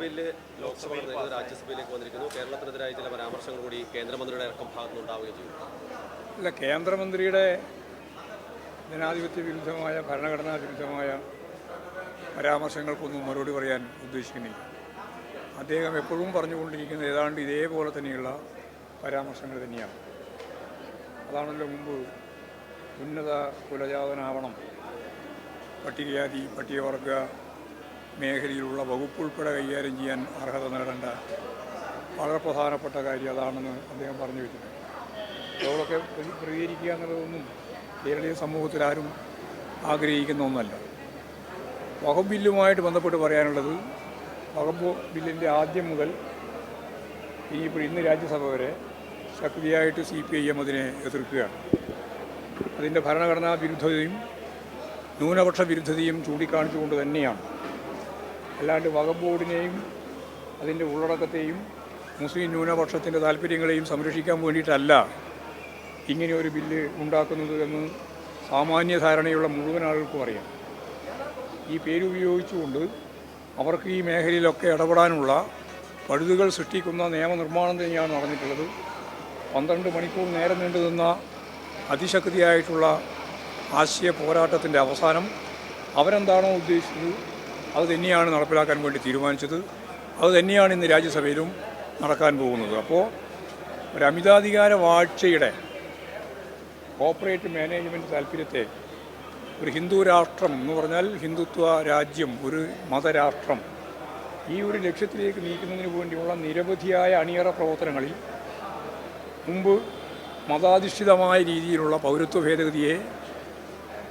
Bill ലോക്സഭയിൽ നിന്ന് രാജ്യസഭയിലേക്ക് വന്നിരിക്കുന്നു. കേരളത്തിനെതിരായ ചില പരാമർശങ്ങൾ കൂടി കേന്ദ്രമന്ത്രിയുടെ ഇറക്കം ഭാഗത്ത് ഉണ്ടാവുകയും ചെയ്തു അല്ല കേന്ദ്രമന്ത്രിയുടെ ജനാധിപത്യ വിരുദ്ധമായ ഭരണഘടനാ വിരുദ്ധമായ പരാമർശങ്ങൾക്കൊന്നും മറുപടി പറയാൻ ഉദ്ദേശിക്കുന്നില്ല. അദ്ദേഹം എപ്പോഴും പറഞ്ഞുകൊണ്ടിരിക്കുന്നത് ഏതാണ്ട് ഇതേപോലെ തന്നെയുള്ള പരാമർശങ്ങൾ തന്നെയാണ്. അതാണല്ലോ മുമ്പ് ഉന്നത കുലജാതനാവണം പട്ടികജാതി പട്ടികവർഗ മേഖലയിലുള്ള വകുപ്പ് ഉൾപ്പെടെ കൈകാര്യം ചെയ്യാൻ അർഹത നേടേണ്ട വളരെ പ്രധാനപ്പെട്ട കാര്യം അതാണെന്ന് അദ്ദേഹം പറഞ്ഞു അതോടൊക്കെ പ്രതി- പ്രതികരിക്കുക എന്നുള്ളതൊന്നും കേരളീയ സമൂഹത്തിൽ ആരും ആഗ്രഹിക്കുന്ന ഒന്നല്ല. വകുപ്പ് ബില്ലുമായിട്ട് ബന്ധപ്പെട്ട് പറയാനുള്ളത് വകുപ്പ് ബില്ലിന്റെ ആദ്യം മുതൽ ഇനിയിപ്പോൾ ഇന്ന് രാജ്യസഭ വരെ ശക്തിയായിട്ട് സി പി ഐ എം അതിനെ എതിർക്കുകയാണ്. അതിന്റെ ഭരണഘടനാ വിരുദ്ധതയും ന്യൂനപക്ഷ വിരുദ്ധതയും ചൂണ്ടിക്കാണിച്ചുകൊണ്ട് തന്നെയാണ് അല്ലാണ്ട് വകബോർഡിനെയും ബോർഡിനെയും അതിന്റെ ഉള്ളടക്കത്തെയും മുസ്ലിം ന്യൂനപക്ഷത്തിന്റെ താല്പര്യങ്ങളെയും സംരക്ഷിക്കാൻ വേണ്ടിയിട്ടല്ല ഇങ്ങനെയൊരു ബില്ല് ഉണ്ടാക്കുന്നത് എന്ന് സാമാന്യ ധാരണയുള്ള മുഴുവൻ ആളുകൾക്കും അറിയാം. ഈ പേരുപയോഗിച്ചുകൊണ്ട് അവർക്ക് ഈ മേഖലയിലൊക്കെ ഇടപെടാനുള്ള പഴുതുകൾ സൃഷ്ടിക്കുന്ന നിയമനിർമ്മാണം തന്നെയാണ് നടന്നിട്ടുള്ളത്. പന്ത്രണ്ട് മണിക്കൂർ നേരം നീണ്ടു നിന്ന അതിശക്തിയായിട്ടുള്ള ആശയ പോരാട്ടത്തിന്റെ അവസാനം അവരെന്താണോ ഉദ്ദേശിച്ചത് അത് തന്നെയാണ് നടപ്പിലാക്കാൻ വേണ്ടി തീരുമാനിച്ചത്. അത് തന്നെയാണ് ഇന്ന് രാജ്യസഭയിലും നടക്കാൻ പോകുന്നത്. അപ്പോൾ ഒരു അമിതാധികാര വാഴ്ചയുടെ കോപ്പറേറ്റ് മാനേജ്മെന്റ് താല്പര്യത്തെ ഒരു ഹിന്ദു രാഷ്ട്രം എന്ന് പറഞ്ഞാൽ ഹിന്ദുത്വ രാജ്യം ഒരു മതരാഷ്ട്രം ഈ ഒരു ലക്ഷ്യത്തിലേക്ക് നീക്കുന്നതിന് വേണ്ടിയുള്ള നിരവധിയായ അണിയറ പ്രവർത്തനങ്ങളിൽ മുമ്പ് മതാധിഷ്ഠിതമായ രീതിയിലുള്ള പൗരത്വ ഭേദഗതിയെ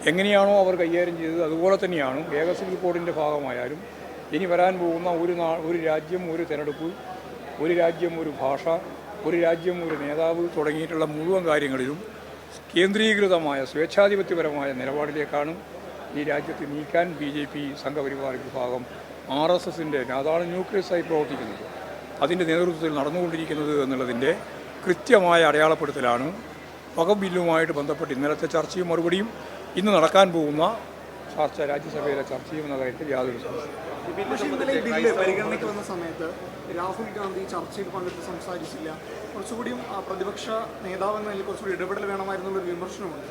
എങ്ങനെയാണോ അവർ കൈകാര്യം ചെയ്തത് അതുപോലെ തന്നെയാണ് ഏക സിവിൽ കോഡിന്റെ ഭാഗമായാലും ഇനി വരാൻ പോകുന്ന ഒരു നാ ഒരു രാജ്യം ഒരു തിരഞ്ഞെടുപ്പ് ഒരു രാജ്യം ഒരു ഭാഷ ഒരു രാജ്യം ഒരു നേതാവ് തുടങ്ങിയിട്ടുള്ള മുഴുവൻ കാര്യങ്ങളിലും കേന്ദ്രീകൃതമായ സ്വേച്ഛാധിപത്യപരമായ നിലപാടിലേക്കാണ് ഈ രാജ്യത്ത് നീക്കാൻ ബി ജെ പി സംഘപരിവാർ വിഭാഗം ആർ എസ് എസിന്റെ അതാണ് ന്യൂക്ലിയസായി പ്രവർത്തിക്കുന്നത്. അതിന്റെ നേതൃത്വത്തിൽ നടന്നുകൊണ്ടിരിക്കുന്നത് എന്നുള്ളതിന്റെ കൃത്യമായ അടയാളപ്പെടുത്തലാണ് വകബില്ലുമായിട്ട് ബില്ലുമായിട്ട് ബന്ധപ്പെട്ട് ഇന്നലത്തെ ചർച്ചയും മറുപടിയും ഇന്ന് നടക്കാൻ പോകുന്ന ചർച്ച രാജ്യസഭയിലെ ചർച്ച ചെയ്യുന്ന കാര്യത്തിൽ യാതൊരു പരിഗണനയ്ക്ക് വന്ന സമയത്ത് രാഹുൽ ഗാന്ധി ചർച്ചയിൽ പങ്കെടുത്ത് സംസാരിച്ചില്ല. കുറച്ചുകൂടിയും പ്രതിപക്ഷ നേതാവ് എന്ന നിലയിൽ കുറച്ചുകൂടി ഇടപെടൽ വേണമായിരുന്നുള്ള വിമർശനമുണ്ട്.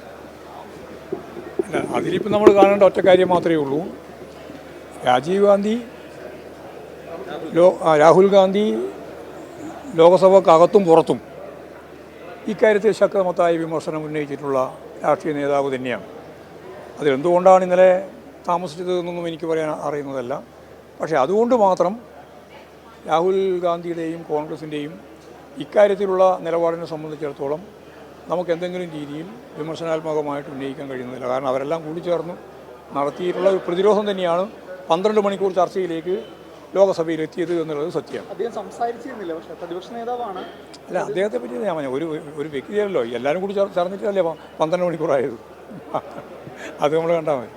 അല്ല അതിലിപ്പോൾ നമ്മൾ കാണേണ്ട ഒറ്റ കാര്യം മാത്രമേ ഉള്ളൂ. രാജീവ് ഗാന്ധി ലോ രാഹുൽ ഗാന്ധി ലോകസഭക്കകത്തും പുറത്തും ഇക്കാര്യത്തിൽ ശക്തമത്തായ വിമർശനം ഉന്നയിച്ചിട്ടുള്ള രാഷ്ട്രീയ നേതാവ് തന്നെയാണ്. അതിലെന്തുകൊണ്ടാണ് ഇന്നലെ താമസിച്ചതെന്നൊന്നും എനിക്ക് പറയാൻ അറിയുന്നതല്ല. പക്ഷേ അതുകൊണ്ട് മാത്രം രാഹുൽ ഗാന്ധിയുടെയും കോൺഗ്രസിന്റെയും ഇക്കാര്യത്തിലുള്ള നിലപാടിനെ സംബന്ധിച്ചിടത്തോളം നമുക്ക് എന്തെങ്കിലും രീതിയിൽ വിമർശനാത്മകമായിട്ട് ഉന്നയിക്കാൻ കഴിയുന്നില്ല കാരണം അവരെല്ലാം കൂടിച്ചേർന്ന് നടത്തിയിട്ടുള്ള ഒരു പ്രതിരോധം തന്നെയാണ് പന്ത്രണ്ട് മണിക്കൂർ ചർച്ചയിലേക്ക് ലോകസഭയിൽ എത്തിയത് എന്നുള്ളത് സത്യമാണ് അദ്ദേഹം സംസാരിച്ചിരുന്നില്ല പക്ഷേ പ്രതിപക്ഷ നേതാവാണ്. അല്ല അദ്ദേഹത്തെ പറ്റി ഞാൻ പറഞ്ഞു ഒരു ഒരു വ്യക്തിയല്ലോ എല്ലാവരും കൂടി ചേർ- ചേർന്നിട്ടല്ലേ പന്ത്രണ്ട് മണിക്കൂറായത്. അത് നമ്മൾ കണ്ടാൽ മതി.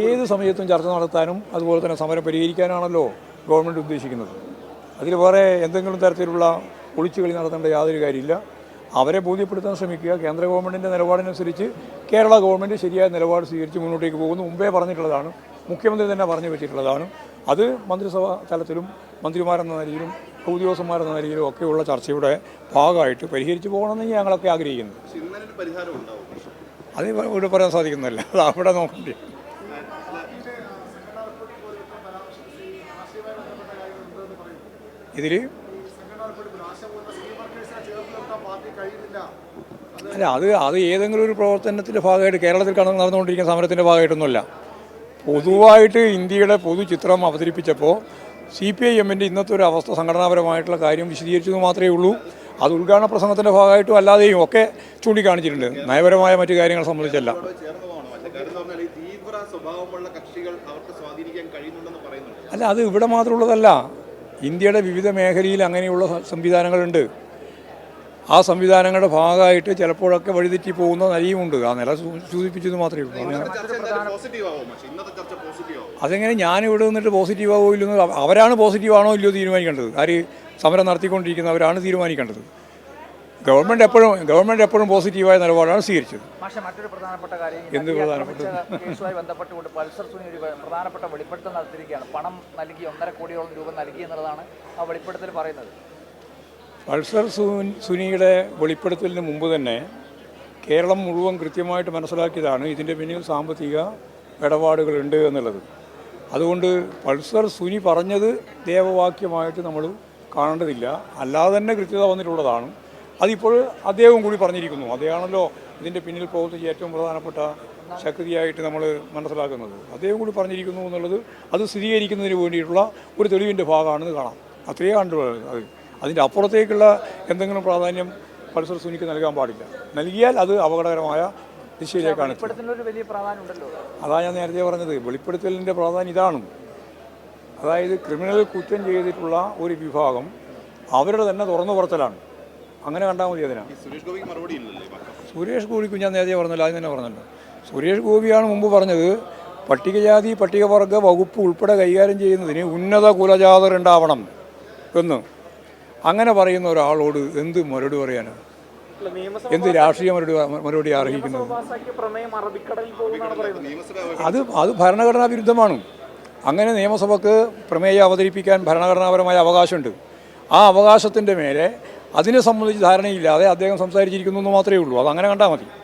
ഏത് സമയത്തും ചർച്ച നടത്താനും അതുപോലെ തന്നെ സമരം പരിഹരിക്കാനാണല്ലോ ഗവൺമെന്റ് ഉദ്ദേശിക്കുന്നത്. അതിൽ വേറെ എന്തെങ്കിലും തരത്തിലുള്ള ഒളിച്ചുകളി നടത്തേണ്ട യാതൊരു കാര്യമില്ല. അവരെ ബോധ്യപ്പെടുത്താൻ ശ്രമിക്കുക. കേന്ദ്ര ഗവൺമെന്റിന്റെ നിലപാടിനനുസരിച്ച് കേരള ഗവൺമെന്റ് ശരിയായ നിലപാട് സ്വീകരിച്ച് മുന്നോട്ടേക്ക് പോകുന്നു. മുമ്പേ പറഞ്ഞിട്ടുള്ളതാണ്. മുഖ്യമന്ത്രി തന്നെ പറഞ്ഞു വെച്ചിട്ടുള്ളതാണ്. അത് മന്ത്രിസഭാ തലത്തിലും മന്ത്രിമാരെന്ന നിലയിലും ഉദ്യോഗസ്ഥന്മാരെന്ന നിലയിലും ഒക്കെയുള്ള ചർച്ചയുടെ ഭാഗമായിട്ട് പരിഹരിച്ചു പോകണമെന്ന് ഞങ്ങളൊക്കെ ആഗ്രഹിക്കുന്നത് അത് ഇവിടെ പറയാൻ സാധിക്കുന്നില്ല അത് അവിടെ നോക്കണ്ടേ. ഇതിൽ അല്ല അത് അത് ഏതെങ്കിലും ഒരു പ്രവർത്തനത്തിന്റെ ഭാഗമായിട്ട് കേരളത്തിൽ കടന്ന് നടന്നുകൊണ്ടിരിക്കുന്ന സമരത്തിന്റെ ഭാഗമായിട്ടൊന്നുമല്ല. പൊതുവായിട്ട് ഇന്ത്യയുടെ പൊതുചിത്രം അവതരിപ്പിച്ചപ്പോൾ സി പി ഐ എമ്മിന്റെ ഇന്നത്തെ ഒരു അവസ്ഥ സംഘടനാപരമായിട്ടുള്ള കാര്യം വിശദീകരിച്ചത് മാത്രമേ ഉള്ളൂ. അത് ഉദ്ഘാടന പ്രസംഗത്തിന്റെ ഭാഗമായിട്ടും അല്ലാതെയും ഒക്കെ ചൂണ്ടിക്കാണിച്ചിട്ടുണ്ട്. നയപരമായ മറ്റു കാര്യങ്ങൾ സംബന്ധിച്ചല്ല. അല്ല അത് ഇവിടെ മാത്രമുള്ളതല്ല. ഇന്ത്യയുടെ വിവിധ മേഖലയിൽ അങ്ങനെയുള്ള സംവിധാനങ്ങളുണ്ട്. ആ സംവിധാനങ്ങളുടെ ഭാഗമായിട്ട് ചിലപ്പോഴൊക്കെ വഴിതെറ്റി പോകുന്ന നിലയുമുണ്ട് ആ നില സൂചിപ്പിച്ചത് മാത്രമേ ഉള്ളൂ. അതെങ്ങനെ ഞാൻ ഇവിടെ നിന്നിട്ട് പോസിറ്റീവ് ആവോ ഇല്ലെന്ന് അവരാണ് പോസിറ്റീവ് ആണോ ഇല്ലയോ തീരുമാനിക്കേണ്ടത്? ആര് സമരം നടത്തിക്കൊണ്ടിരിക്കുന്നവരാണ് തീരുമാനിക്കേണ്ടത്. ഗവൺമെന്റ് എപ്പോഴും ഗവൺമെന്റ് എപ്പോഴും പോസിറ്റീവായ നിലപാടാണ് സ്വീകരിച്ചത്. പക്ഷേ മറ്റൊരു പ്രധാനപ്പെട്ട കാര്യം എന്ത് പ്രധാനപ്പെട്ട? ആക്രമിച്ച കേസുമായി ബന്ധപ്പെട്ടുകൊണ്ട് പൾസർ സുനി ഒരു പ്രധാനപ്പെട്ട വെളിപ്പെടുത്തൽ നടത്തിയിരിക്കുകയാണ്. പണം നൽകി ഒന്നര കോടിയോളം രൂപ നൽകി എന്നുള്ളതാണ് ആ വെളിപ്പെടുത്തൽ പറയുന്നത്. പൾസർ സുനിയുടെ വെളിപ്പെടുത്തലിന് മുമ്പ് തന്നെ കേരളം മുഴുവൻ കൃത്യമായിട്ട് മനസ്സിലാക്കിയതാണ് ഇതിന്റെ പിന്നിൽ സാമ്പത്തിക ഇടപാടുകളുണ്ട് എന്നുള്ളത്. അതുകൊണ്ട് പൾസർ സുനി പറഞ്ഞത് ദേവവാക്യമായിട്ട് നമ്മൾ കാണേണ്ടതില്ല. അല്ലാതെ തന്നെ കൃത്യത വന്നിട്ടുള്ളതാണ്. അതിപ്പോൾ അദ്ദേഹവും കൂടി പറഞ്ഞിരിക്കുന്നു. അദ്ദേഹമാണല്ലോ ഇതിന്റെ പിന്നിൽ പ്രവർത്തിച്ച ഏറ്റവും പ്രധാനപ്പെട്ട ശക്തിയായിട്ട് നമ്മൾ മനസ്സിലാക്കുന്നത്. അദ്ദേഹം കൂടി പറഞ്ഞിരിക്കുന്നു എന്നുള്ളത് അത് സ്ഥിരീകരിക്കുന്നതിന് വേണ്ടിയിട്ടുള്ള ഒരു തെളിവിന്റെ ഭാഗമാണെന്ന് കാണാം. അത്രയേ കണ്ടുള്ളത് അത്. അതിന്റെ അപ്പുറത്തേക്കുള്ള എന്തെങ്കിലും പ്രാധാന്യം പൾസർ സുനിക്ക് നൽകാൻ പാടില്ല. നൽകിയാൽ അത് അപകടകരമായ ദിശയിലേക്കാണ് അതാ ഞാൻ നേരത്തെ പറഞ്ഞത്. വെളിപ്പെടുത്തലിന്റെ പ്രാധാന്യം ഇതാണ്. അതായത് ക്രിമിനൽ കുറ്റം ചെയ്തിട്ടുള്ള ഒരു വിഭാഗം അവരുടെ തന്നെ തുറന്നു പുറത്തലാണ്. അങ്ങനെ കണ്ടാൽ മതി അതിനാ. സുരേഷ് ഗോപിക്ക് ഞാൻ നേരത്തെ പറഞ്ഞല്ലോ ആദ്യം തന്നെ പറഞ്ഞല്ലോ. സുരേഷ് ഗോപിയാണ് മുമ്പ് പറഞ്ഞത് പട്ടികജാതി പട്ടികവർഗ വകുപ്പ് ഉൾപ്പെടെ കൈകാര്യം ചെയ്യുന്നതിന് ഉന്നത കുലജാതർ ഉണ്ടാവണം എന്ന്. അങ്ങനെ പറയുന്ന ഒരാളോട് എന്ത് മറുപടി പറയാനാണ് എന്ത് രാഷ്ട്രീയ മറുപടി മറുപടി അർഹിക്കുന്നത് അത് അത് ഭരണഘടനാ വിരുദ്ധമാണ്. അങ്ങനെ നിയമസഭയ്ക്ക് പ്രമേയം അവതരിപ്പിക്കാൻ ഭരണഘടനാപരമായ അവകാശമുണ്ട്. ആ അവകാശത്തിന്റെ മേലെ അതിനെ സംബന്ധിച്ച് ധാരണയില്ലാതെ അദ്ദേഹം സംസാരിച്ചിരിക്കുന്നു എന്ന് മാത്രമേ ഉള്ളൂ. അത് അങ്ങനെ കണ്ടാൽ മതി.